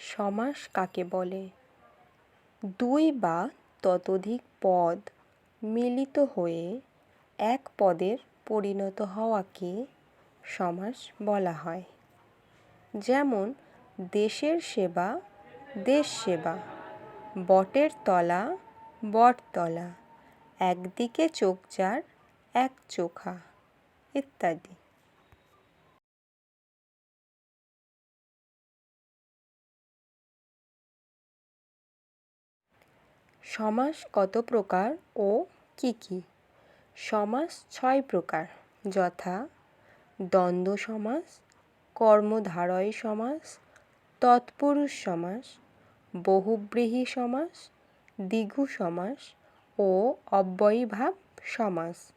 সমাস কাকে বলে? দুই বা ততোধিক পদ মিলিত হয়ে এক পদের পরিণত হওয়াকে সমাস বলা হয়। যেমন, দেশের সেবা, দেশ সেবা, বটের তলা বটতলা একদিকে চোখ যার, এক চোখা, ইত্যাদি। সমাস কত প্রকার ও কি কি? সমাস ছয় প্রকার, যথা দ্বন্দ্ব সমাস, কর্মধারয় সমাস, তৎপুরুষ সমাস, বহুব্রীহি সমাস, দ্বিগু সমাস ও অব্যয়ীভাব সমাস।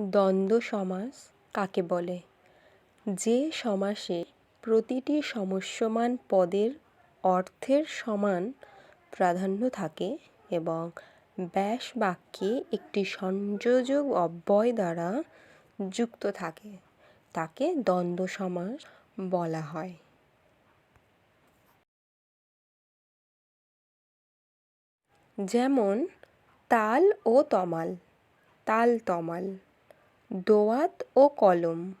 দ্বন্দ্ব সমাস কাকে বলে? যে সমাসে প্রতিটি সমস্যমান পদের অর্থের সমান প্রাধান্য থাকে এবং ব্যাস বাক্যে একটি সংযোজক অব্যয় দ্বারা যুক্ত থাকে। তাকে দ্বন্দ্ব সমাস বলা হয়। যেমন, তাল ও তমাল, তাল তমাল, দোয়াত ও কলম,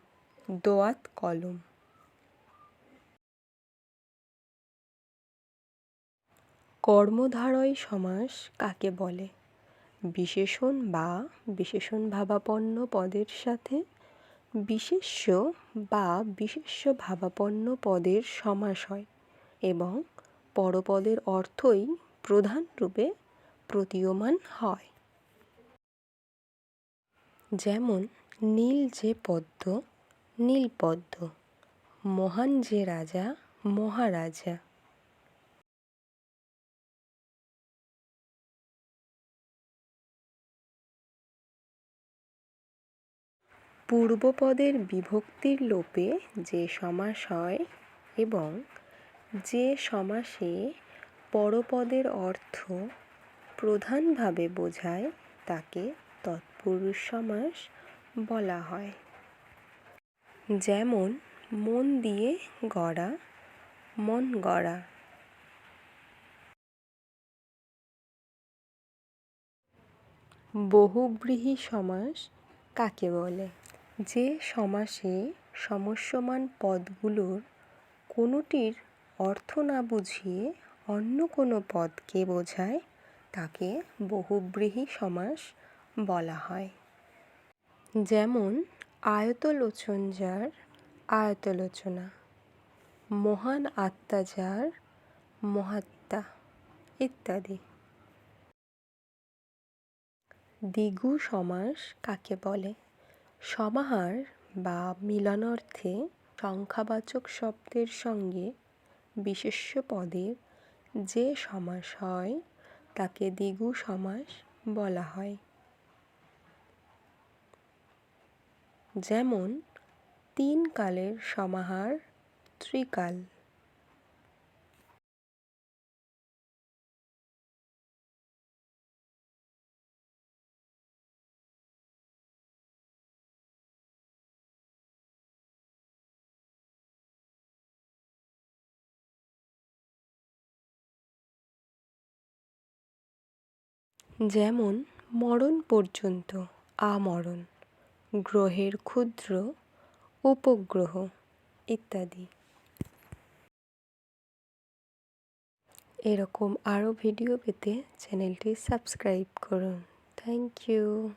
দোয়াত কলম। কর্মধারয় সমাস কাকে বলে? বিশেষণ বা বিশেষণ ভাবাপন্ন পদের সাথে বিশেষ্য বা বিশেষ্য ভাবাপন্ন পদের সমাস হয় এবং পরপদের অর্থই প্রধান রূপে প্রতীয়মান হয়। যেমন, নীল যে পদ্ম নীল পদ্ম মহান যে রাজা, মহারাজা। পূর্বপদের বিভক্তির লোপে যে সমাস হয় এবং যে সমাসে পরপদের অর্থ প্রধানভাবে বোঝায়, তাকে তৎপুরুষ সমাস বলা হয়। যেমন, মন দিয়ে গড়া, মন গড়া। বহুব্রীহি সমাস কাকে বলে? যে সমাসে সমস্যমান পদগুলোর কোনোটির অর্থ না বুঝিয়ে অন্য কোনো পদকে বোঝায়, তাকে বহুব্রীহি সমাস বলা হয়। যেমন আয়তলোচন যার আয়তলোচনা, মহান আত্মা যার মহাত্মা ইত্যাদি। দ্বিগু সমাস কাকে বলে? সমাহার বা মিলনার্থে সংখ্যাবাচক শব্দের সঙ্গে বিশেষ্য পদের যে সমাস হয়, তাকে দ্বিগু সমাস বলা হয়। যেমন, তিন কালের সমাহার ত্রিকাল। যেমন মরণ পর্যন্ত আমরণ, গ্রহের ক্ষুদ্র উপগ্রহ ইত্যাদি। এরকম আরও ভিডিও পেতে চ্যানেলটি সাবস্ক্রাইব করুন। Thank you.